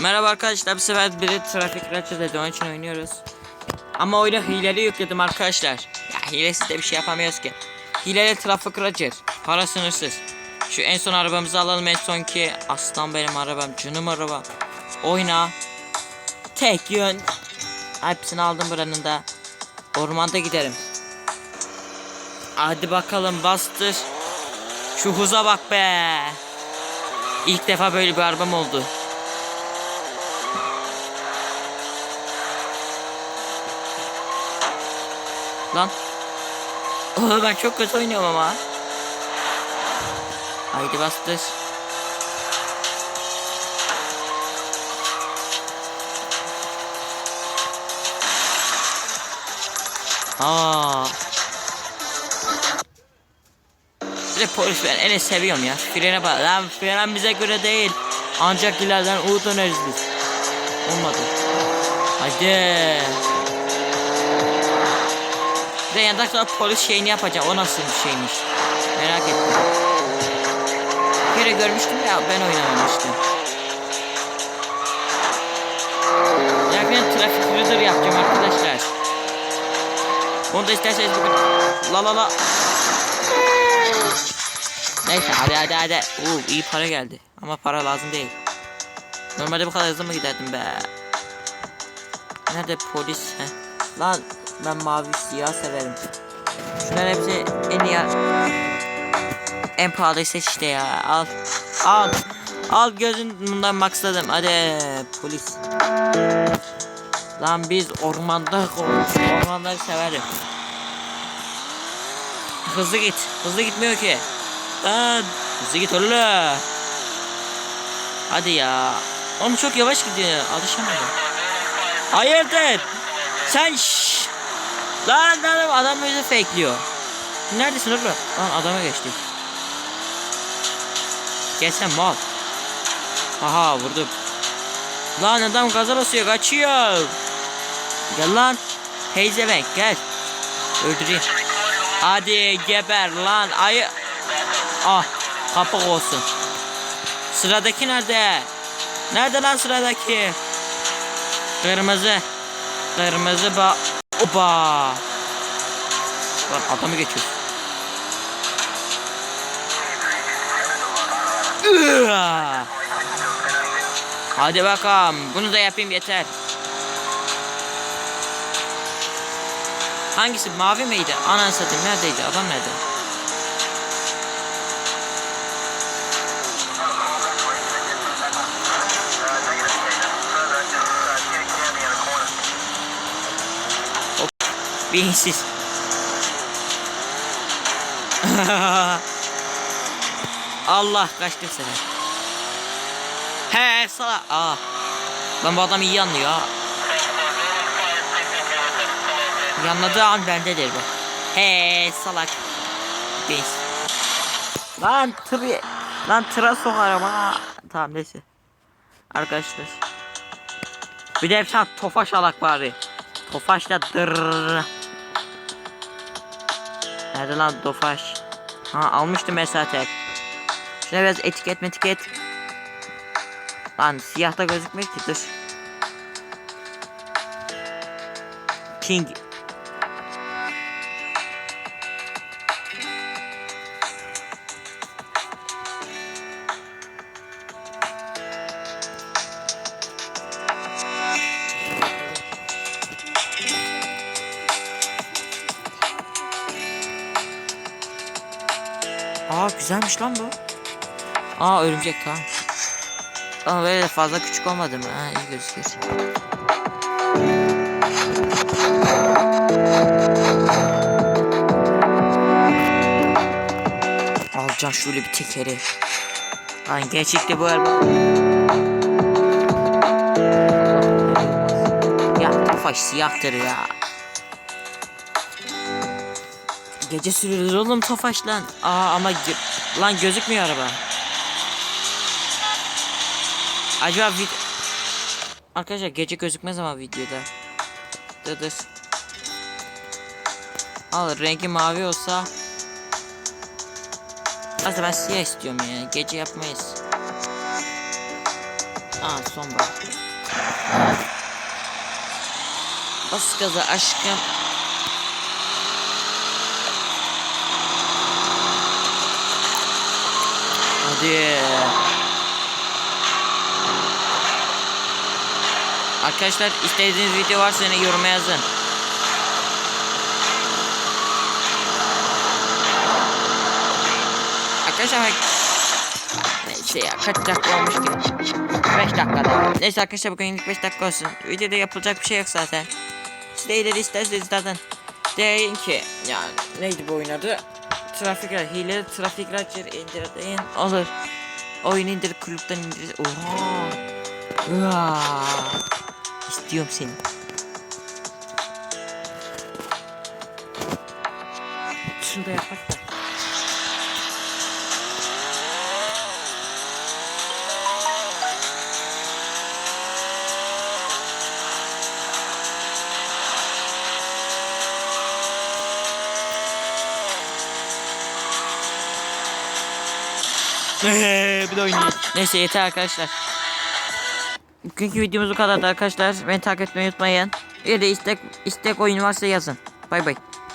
Merhaba arkadaşlar bu sefer biri trafik raçı dedi onun için oynuyoruz. Ama oyuna hileli yükledim arkadaşlar. Ya hilesiz de bir şey yapamıyoruz ki. Hileli trafik raçı. Para sınırsız. Şu en son arabamızı alalım en son ki aslan benim arabam canım arabam. Oyna. Tek yön. Hepsini aldım buranın da. Ormanda giderim. Hadi bakalım bastır. Şu hıza bak be. İlk defa böyle bir arabam oldu. Lan. Oğlum ben çok kötü oynuyorum ama. Haydi bastır. Aa. Bir polis ben en seviyorum ya. Frene bak. Lan fren bize göre değil. Ancak ileriden U döneriz biz. Olmadı. Hadi. Bir sonra polis şeyini yapacak. O nasıl bir şeymiş. Merak ettim. Bir kere görmüştüm ya ben oynamamıştım. Ya ben trafik reader yapacağım arkadaşlar. Onu da isterseniz bugün la la la. Neyse hadi hadi hadi. Oo iyi para geldi. Ama para lazım değil. Normalde bu kadar hızlı mı giderdim be? Nerede polis? Heh. Lan ben mavi siyah severim. Şunlar hepsi en iyi en pahalıyı seç işte ya. Al. Al. Al gözün bundan maksadım. Hadi polis. Lan biz ormanda ormanları severim. Hızlı git. Hızlı gitmiyor ki. Lan hızlı git oğlum. Hadi ya. Oğlum çok yavaş gidiyor. Alışamadım. Hayırdır? Sen şşş. Lan lan adam bizi fakeliyor. Neredesin oğlum? Lan adama geçtik. Gel sen mal. Aha vurdum. Lan adam gaza basıyor kaçıyor. Gel lan. Teyze gel. Öldüreyim. Hadi geber lan ayı. Ah kapak olsun. Sıradaki nerede? Nerede lan sıradaki? Kırmızı. Kırmızı ba... Oba. Lan adamı geçiyor. Hadi bakalım. Bunu da yapayım yeter. Hangisi? Mavi miydi? Ananı satayım. Neredeydi? Adam nerede? Beyinsiz. Allah kaçtım seni. He sala. Aa. Ben bu adam iyi anlıyor ha. Yanladığı an bendedir bu. He salak. Beyiz. Lan tır Lan tıra sokarım ha. Tamam neyse. Arkadaşlar. Bir de sen tofaş alak bari. Tofaş da dır. Nerede lan tofaş? Ha almıştım tek. Şuna biraz etiket metiket. Lan siyahta gözükmüyor ki dur. King. Güzelmiş lan bu. Aa örümcek tamam. Ama böyle de fazla küçük olmadı mı? Ha iyi gözüküyor. Alacağım şöyle bir tekeri. Lan gerçekte bu araba. Ya kafa siyahtır ya. Gece sürülür oğlum Tofaş lan. Aa ama lan gözükmüyor araba. Acaba vid Arkadaşlar gece gözükmez ama videoda. Dır dır. Al rengi mavi olsa. Aslında ben siyah istiyorum ya. Gece yapmayız. Aa son bak. Bas gaza aşkım. Hadi. Arkadaşlar istediğiniz video varsa yine yoruma yazın. Arkadaşlar Neyse ya kaç dakika olmuş ki? 5 dakika daha. Neyse arkadaşlar bugünlük 5 dakika olsun. Videoda yapılacak bir şey yok zaten. Siz de ileri isterseniz zaten deyin ki yani neydi bu oyun adı? Trafik hile trafik racer indir deyin olur. Oyun indir kulüpten indir. Oha. Uaa. İstiyorum seni. Şunu da yapak da. Bir de oynayayım. Neyse yeter arkadaşlar. Bugünkü videomuz bu kadardı arkadaşlar. Beni takip etmeyi unutmayın. Bir de istek, istek oyun varsa yazın. Bay bay.